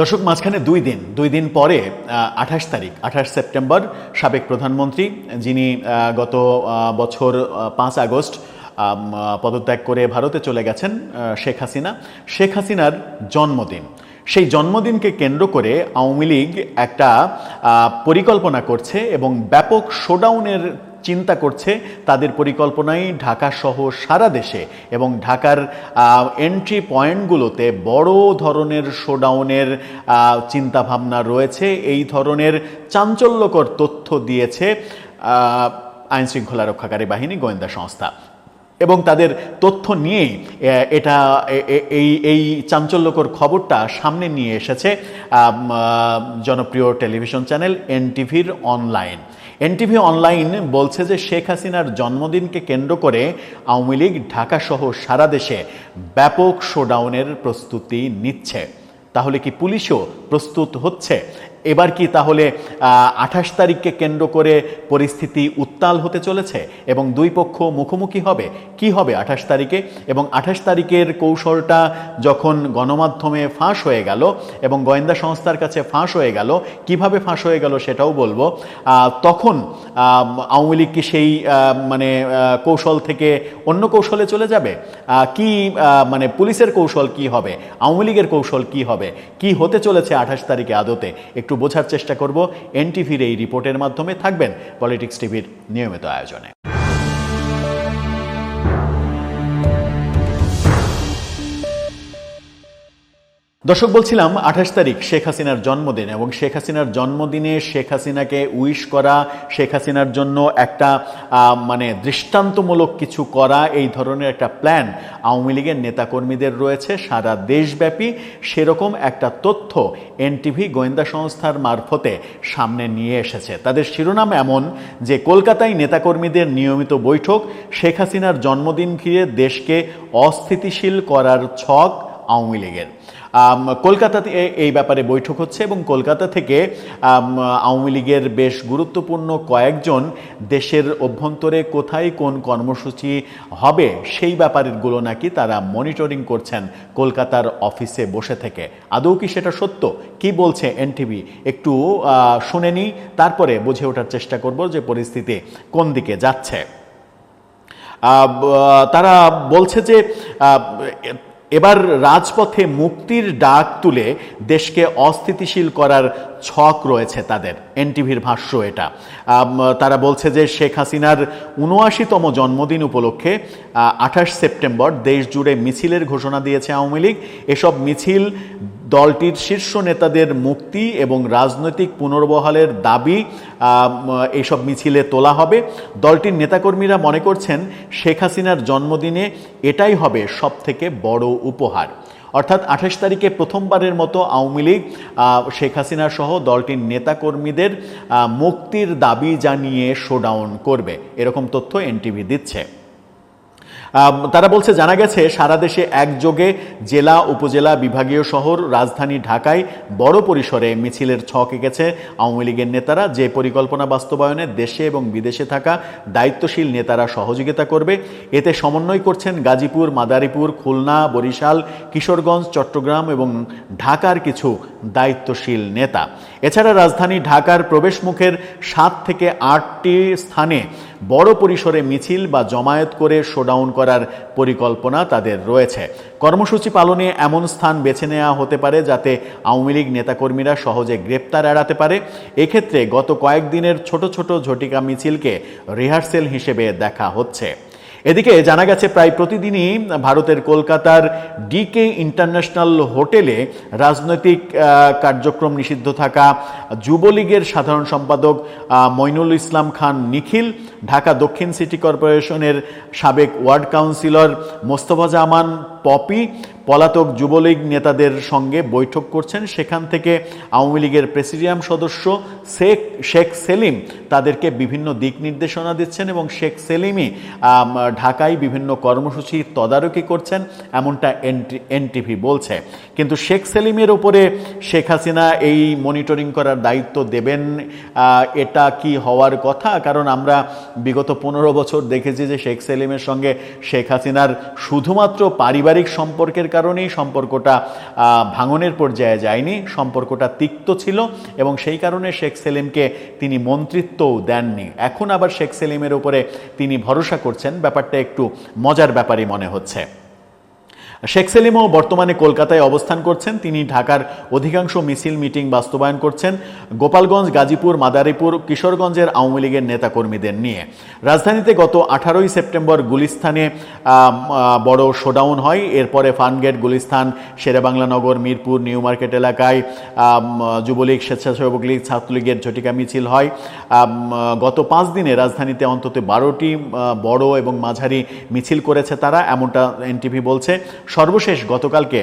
দর্শক, মাঝখানে দুই দিন দুই দিন পরে আঠাশ তারিখ, আঠাশ সেপ্টেম্বর, সাবেক প্রধানমন্ত্রী, যিনি গত বছর পাঁচ আগস্ট পদত্যাগ করে ভারতে চলে গেছেন শেখ হাসিনা। শেখ হাসিনার জন্মদিন। সেই জন্মদিনকে কেন্দ্র করে আওয়ামী লীগ একটা পরিকল্পনা করছে এবং ব্যাপক শোডাউনের চিন্তা করছে তাদের পরিকল্পনায় ঢাকা সহ সারা দেশে এবং ঢাকার এন্ট্রি পয়েন্টগুলোতে বড় ধরনের শোডাউনের চিন্তাভাবনা রয়েছে। এই ধরনের চাঞ্চল্যকর তথ্য দিয়েছে আইনশৃঙ্খলা রক্ষাকারী বাহিনী গোয়েন্দা সংস্থা। এবং তাদের তথ্য নিয়েই এ, এটা এই এই চাঞ্চল্যকর খবরটা সামনে নিয়ে এসেছে জনপ্রিয় টেলিভিশন চ্যানেল এনটিভির অনলাইন। এনটিভি অনলাইন বলছে যে শেখ হাসিনার জন্মদিনকে কেন্দ্র করে আওয়ামী লীগ ঢাকা সহ সারা দেশে ব্যাপক শোডাউনের প্রস্তুতি নিচ্ছে। তাহলে কি পুলিশও প্রস্তুত হচ্ছে? এবার কি তাহলে আঠাশ তারিখকে কেন্দ্র করে পরিস্থিতি উত্তাল হতে চলেছে এবং দুই পক্ষ মুখোমুখি হবে? কি হবে আঠাশ তারিখে? এবং আঠাশ তারিখের কৌশলটা যখন গণমাধ্যমে ফাঁস হয়ে গেল এবং গোয়েন্দা সংস্থার কাছে ফাঁস হয়ে গেল, কীভাবে ফাঁস হয়ে গেল সেটাও বলব। তখন আওয়ামী লীগ কি সেই মানে কৌশল থেকে অন্য কৌশলে চলে যাবে? কি মানে পুলিশের কৌশল কি হবে? আওয়ামী লীগের কৌশল কি হবে? কি হতে চলেছে আঠাশ তারিখে আদতে? একটু বোঝার চেষ্টা করব। এনটিভির এই রিপোর্টের মাধ্যমে থাকবেন পলিটিক্স টিভির নিয়মিত আয়োজনে। দর্শক, বলছিলাম আঠাশ তারিখ শেখ হাসিনার জন্মদিন এবং শেখ হাসিনার জন্মদিনে শেখ হাসিনাকে উইশ করা, শেখ হাসিনার জন্য একটা মানে দৃষ্টান্তমূলক কিছু করা, এই ধরনের একটা প্ল্যান আওয়ামী লীগের নেতাকর্মীদের রয়েছে, সারা দেশব্যাপী সেরকম একটা তথ্য এনটিভি গোয়েন্দা সংস্থার মারফতে সামনে নিয়ে এসেছে। তাদের শিরোনাম এমন যে, কলকাতায় নেতাকর্মীদের নিয়মিত বৈঠক, শেখ হাসিনার জন্মদিন ঘিরে দেশকে অস্থিতিশীল করার ছক আওয়ামী লীগের। কলকাতাতে এই ব্যাপারে বৈঠক হচ্ছে এবং কলকাতা থেকে আওয়ামী লীগের বেশ গুরুত্বপূর্ণ কয়েকজন দেশের অভ্যন্তরে কোথায় কোন কর্মসূচি হবে সেই ব্যাপারগুলো নাকি তারা মনিটরিং করছেন কলকাতার অফিসে বসে থেকে। আদৌ কি সেটা সত্য? কি বলছে এনটিভি একটু শুনে নিই, তারপরে বুঝে ওঠার চেষ্টা করব যে পরিস্থিতি কোন দিকে যাচ্ছে। তারা বলছে যে এবার রাজপথে মুক্তির ডাক তুলে দেশকে অস্থিতিশীল করার ছক রয়েছে তাদের, এনটিভির ভাষ্য এটা। তারা বলছে যে শেখ হাসিনার উনআশিতম জন্মদিন উপলক্ষে আঠাশ সেপ্টেম্বর দেশ জুড়ে মিছিলের ঘোষণা দিয়েছে আওয়ামী লীগ। এসব মিছিল দলটির শীর্ষ নেতাদের মুক্তি এবং রাজনৈতিক পুনর্বহালের দাবি এইসব মিছিলে তোলা হবে। দলটির নেতাকর্মীরা মনে করছেন, শেখ হাসিনার জন্মদিনে এটাই হবে সব থেকে বড় উপহার। অর্থাৎ আঠাশ তারিখে প্রথমবারের মতো আওয়ামী লীগ শেখ হাসিনা সহ দলটির নেতাকর্মীদের মুক্তির দাবি জানিয়ে শোডাউন করবে। এরকম তথ্য এনটিভি দিচ্ছে। তারা বলছে, জানা গেছে, সারা দেশে একযোগে জেলা, উপজেলা, বিভাগীয় শহর, রাজধানী ঢাকায় বড় পরিসরে মিছিলের ছক এঁকেছে আওয়ামী লীগের নেতারা। যে পরিকল্পনা বাস্তবায়নে দেশে এবং বিদেশে থাকা দায়িত্বশীল নেতারা সহযোগিতা করবে, এতে সমন্বয় করছেন গাজীপুর, মাদারীপুর, খুলনা, বরিশাল, কিশোরগঞ্জ, চট্টগ্রাম এবং ঢাকার কিছু দায়িত্বশীল নেতা। এছাড়া রাজধানী ঢাকার প্রবেশমুখের সাত থেকে আটটি স্থানে বড় পরিসরে মিছিল বা জমায়েত করে শোডাউন করার পরিকল্পনা তাদের রয়েছে। কর্মসূচি পালনে এমন স্থান বেছে নেওয়া হতে পারে যাতে আওয়ামী লীগ নেতাকর্মীরা সহজে গ্রেপ্তার এড়াতে পারে। এক্ষেত্রে গত কয়েকদিনের ছোট ছোট ঝটিকা মিছিলকে রিহার্সেল হিসেবে দেখা হচ্ছে। এদিকে জানা গেছে, প্রায় প্রতিদিনই ভারতের কলকাতার ডিকে ইন্টারন্যাশনাল হোটেলে রাজনৈতিক কার্যক্রম নিষিদ্ধ থাকা যুবলীগের সাধারণ সম্পাদক মইনুল ইসলাম খান নিখিল, ঢাকা দক্ষিণ সিটি কর্পোরেশনের সাবেক ওয়ার্ড কাউন্সিলর মোস্তফা জামান পপি পলাতক যুবলীগ নেতাদের সঙ্গে বৈঠক করছেন। সেখান থেকে আওয়ামী লীগের প্রেসিডিয়াম সদস্য শেখ শেখ সেলিম তাদেরকে বিভিন্ন দিক নির্দেশনা দিচ্ছেন এবং শেখ সেলিমই ঢাকায় বিভিন্ন কর্মসূচি তদারকি করছেন, এমনটা এনটিভি বলছে। কিন্তু শেখ সেলিমের ওপরে শেখ হাসিনা এই মনিটরিং করার দায়িত্ব দেবেন এটা কি হওয়ার কথা? কারণ আমরা বিগত পনেরো বছর দেখেছি যে শেখ সেলিমের সঙ্গে শেখ হাসিনার শুধুমাত্র পারিবারিক পারিবারিক সম্পর্কের কারণেই সম্পর্কটা ভাঙনের পর্যায়ে যায়নি, সম্পর্কটা তিক্ত ছিল এবং সেই কারণে শেখ সেলিমকে তিনি মন্ত্রিত্বও দেননি। এখন আবার শেখ সেলিমের উপরে তিনি ভরসা করছেন। ব্যাপারটা একটু মজার ব্যাপারই মনে হচ্ছে। শেখ সেলিমও বর্তমানে কলকাতায় অবস্থান করছেন। তিনি ঢাকার অধিকাংশ মিছিল মিটিং বাস্তবায়ন করছেন। গোপালগঞ্জ গাজীপুর মাদারীপুর কিশোরগঞ্জের আওয়ামী লীগের নেতাকর্মীদের নিয়ে। রাজধানীতে গত আঠারোই সেপ্টেম্বর আহ, বড় শোডাউন হয়। এরপরে ফানগেট গুলিস্তান শেরেবাংলা নগর মিরপুর নিউ মার্কেট এলাকায় যুবলীগ স্বেচ্ছাসেবক লীগ ছাত্রলীগের ঝটিকা মিছিল হয়। গত পাঁচ দিনে রাজধানীতে অন্তত বারোটি বড় এবং মাঝারি মিছিল করেছে তারা এমনটা এনটিভি বলছে। সর্বশেষ গতকালকে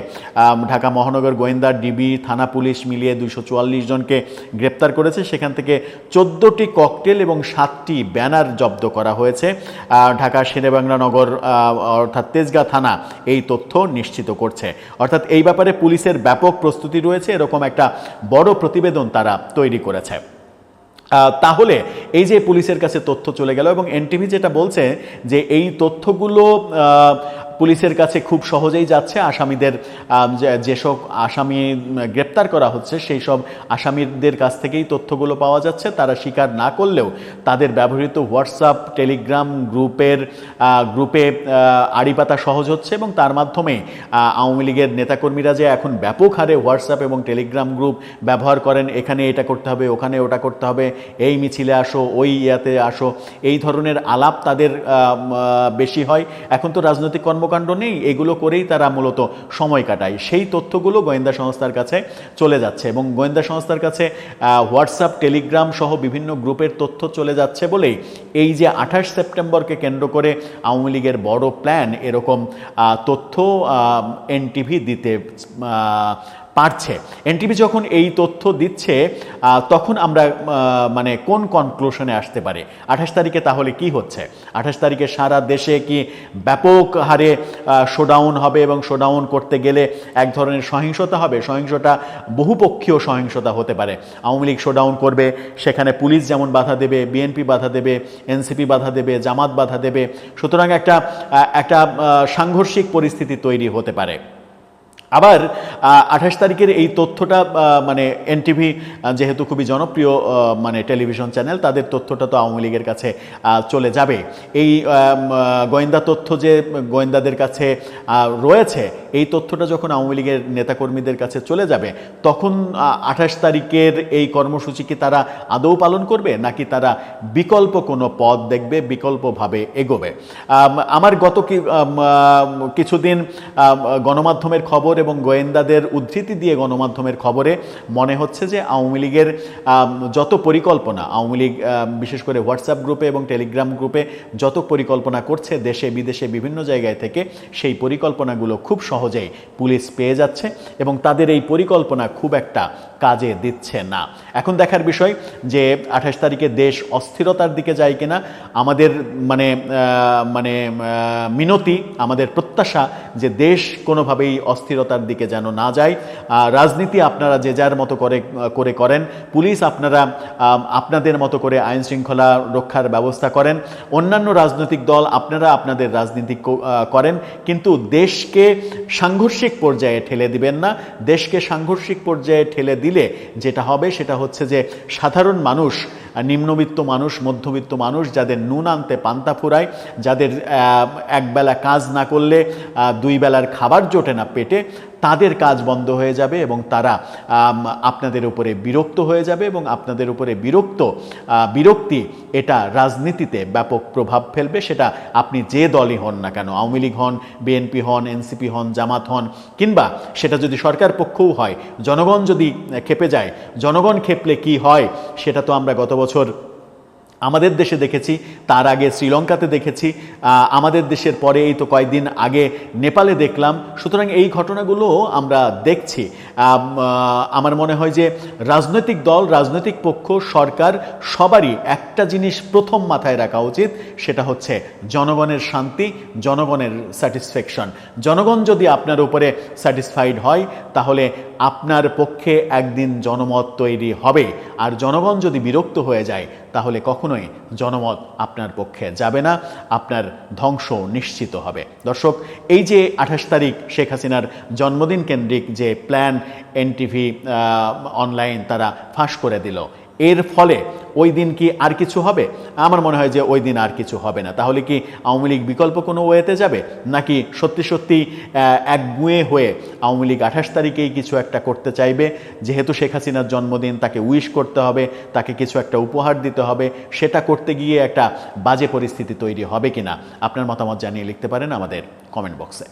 ঢাকা মহানগর গোয়েন্দা, ডিবি, থানা পুলিশ মিলিয়ে দুইশো চুয়াল্লিশ জনকে গ্রেপ্তার করেছে। সেখান থেকে চোদ্দোটি ককটেল এবং সাতটি ব্যানার জব্দ করা হয়েছে। ঢাকা শেরেবাংলা নগর অর্থাৎ তেজগাঁ থানা এই তথ্য নিশ্চিত করছে। অর্থাৎ এই ব্যাপারে পুলিশের ব্যাপক প্রস্তুতি রয়েছে। এরকম একটা বড় প্রতিবেদন তারা তৈরি করেছে। তাহলে এই যে পুলিশের কাছে তথ্য চলে গেল এবং এনটিভি যেটা বলছে যে এই তথ্যগুলো পুলিশের কাছে খুব সহজেই যাচ্ছে। আসামিদের যেসব আসামি গ্রেপ্তার করা হচ্ছে সেই সব আসামিদের কাছ থেকেই তথ্যগুলো পাওয়া যাচ্ছে। তারা স্বীকার না করলেও তাদের ব্যবহৃত হোয়াটসঅ্যাপ টেলিগ্রাম গ্রুপের গ্রুপে আহ, আড়ি পাতা সহজ হচ্ছে এবং তার মাধ্যমে আওয়ামী লীগের নেতাকর্মীরা যে এখন ব্যাপক হারে হোয়াটসঅ্যাপ এবং টেলিগ্রাম গ্রুপ ব্যবহার করেন এখানে এটা করতে হবে ওখানে ওটা করতে হবে এই মিছিলে আসো ওই ইয়াতে আসো এই ধরনের আলাপ তাদের বেশি হয়। এখন তো রাজনৈতিক কর্মকাণ্ড নেই, এগুলো করেই তারা মূলত সময় কাটায়। সেই তথ্যগুলো গোয়েন্দা সংস্থার কাছে চলে যাচ্ছে এবং গোয়েন্দা সংস্থার কাছে হোয়াটসঅ্যাপ টেলিগ্রাম সহ বিভিন্ন গ্রুপের তথ্য চলে যাচ্ছে বলেই এই যে আঠাশ সেপ্টেম্বরকে কেন্দ্র করে আওয়ামী লীগের বড় প্ল্যান এরকম তথ্য এনটিভি দিতে পারছে। এনটিভি যখন এই তথ্য দিচ্ছে তখন আমরা মানে কোন কনক্লুশনে আসতে পারে? আঠাশ তারিখে তাহলে কি হচ্ছে? আঠাশ তারিখে সারা দেশে কি ব্যাপক হারে শোডাউন হবে এবং শোডাউন করতে গেলে এক ধরনের সহিংসতা হবে? সহিংসতা, বহুপক্ষীয় সহিংসতা হতে পারে। আওয়ামী লীগ শোডাউন করবে, সেখানে পুলিশ যেমন বাধা দেবে বিএনপি বাধা দেবে এনসিপি বাধা দেবে, জামাত বাধা দেবে। সুতরাং একটা একটা সাংঘর্ষিক পরিস্থিতি তৈরি হতে পারে। আবার আঠাশ তারিখের এই তথ্যটা মানে এনটিভি যেহেতু খুবই জনপ্রিয় মানে টেলিভিশন চ্যানেল, তাদের তথ্যটা তো আওয়ামী লীগের কাছে চলে যাবে। এই গোয়েন্দা তথ্য যে গোয়েন্দাদের কাছে রয়েছে, এই তথ্যটা যখন আওয়ামী লীগের নেতাকর্মীদের কাছে চলে যাবে, তখন আঠাশ তারিখের এই কর্মসূচি কি তারা আদৌ পালন করবে? নাকি তারা বিকল্প কোনো পথ দেখবে, বিকল্পভাবে এগোবে? আমার গত কিছুদিন গণমাধ্যমের খবর এবং গোয়েন্দাদের উদ্ধৃতি দিয়ে গণমাধ্যমের খবরে মনে হচ্ছে যে আওয়ামী লীগের যত পরিকল্পনা, আওয়ামী লীগ বিশেষ করে হোয়াটসঅ্যাপ গ্রুপে এবং টেলিগ্রাম গ্রুপে যত পরিকল্পনা করছে দেশে, বিদেশে, বিভিন্ন জায়গায় থেকে, সেই পরিকল্পনাগুলো খুব সহজেই পুলিশ পেয়ে যাচ্ছে এবং তাদের এই পরিকল্পনা খুব একটা কাজে দিচ্ছে না। এখন দেখার বিষয় যে আঠাশ তারিখে দেশ অস্থিরতার দিকে যায় কিনা, আমাদের মানে মানে মিনতি, আমাদের প্রত্যাশা যে দেশ কোনোভাবেই অস্থিরতার দিকে যেন না যায়। রাজনীতি আপনারা যে যার মতো করে করে করেন, পুলিশ আপনারা আপনাদের মতো করে আইন শৃঙ্খলা রক্ষার ব্যবস্থা করেন। অন্যান্য রাজনৈতিক দল আপনারা আপনাদের রাজনীতি করেন, কিন্তু দেশকে সাংঘর্ষিক পর্যায়ে ঠেলে দিবেন না। দেশকে সাংঘর্ষিক পর্যায়ে ঠেলে দিলে যেটা হবে সেটা হচ্ছে যে সাধারণ মানুষ, নিম্নবিত্ত মানুষ, মধ্যবিত্ত মানুষ যাদের নুন আনতে পান্তা ফুরায়, যাদের একবেলা কাজ না করলে দুই বেলার খাবার জোটে না পেটে তাদের কাজ বন্ধ হয়ে যাবে এবং তারা আপনাদের উপরে বিরক্ত হয়ে যাবে এবং আপনাদের উপরে বিরক্ত বিরক্তি এটা রাজনীতিতে ব্যাপক প্রভাব ফেলবে, সেটা আপনি যে দলই হন না কেন, আওয়ামী লীগ হন, বিএনপি হন, এনসিপি হন, জামাত হন, কিংবা সেটা যদি সরকার পক্ষও হয়, জনগণ যদি খেপে যায়, জনগণ খেপলে কি হয়, সেটা তো আমরা গত বছর আমাদের দেশে দেখেছি, তার আগে শ্রীলঙ্কাতে দেখেছি আমাদের দেশের পরে এই তো কয়েকদিন আগে নেপালে দেখলাম। সুতরাং এই ঘটনাগুলো আমরা দেখছি। আমার মনে হয় যে রাজনৈতিক দল, রাজনৈতিক পক্ষ, সরকার সবারই একটা জিনিস প্রথম মাথায় রাখা উচিত, সেটা হচ্ছে জনগণের শান্তি, জনগণের স্যাটিসফ্যাকশন। জনগণ যদি আপনার উপরে স্যাটিসফাইড হয়, তাহলে আপনার পক্ষে একদিন জনমত তৈরি হবে। আর জনগণ যদি বিরক্ত হয়ে যায় তাহলে কখনোই জনমত আপনার পক্ষে যাবে না, আপনার ধ্বংস নিশ্চিত হবে। দর্শক, এই যে আঠাশ তারিখ শেখ হাসিনার জন্মদিন কেন্দ্রিক যে প্ল্যান, এনটিভি অনলাইন তারা ফাঁস করে দিল এর ফলে ওই দিন কি আর কিছু হবে? আমার মনে হয় যে ওই দিন আর কিছু হবে না। তাহলে কি আওয়ামী লীগ বিকল্প কোনো ওয়েতে যাবে? নাকি সত্যি সত্যি এক গুঁয়ে হয়ে আওয়ামী লীগ আঠাশ তারিখেই কিছু একটা করতে চাইবে? যেহেতু শেখ হাসিনার জন্মদিন, তাকে উইশ করতে হবে, তাকে কিছু একটা উপহার দিতে হবে, সেটা করতে গিয়ে একটা বাজে পরিস্থিতি তৈরি হবে কিনা? আপনার মতামত জানিয়ে লিখতে পারেন আমাদের কমেন্ট বক্সে।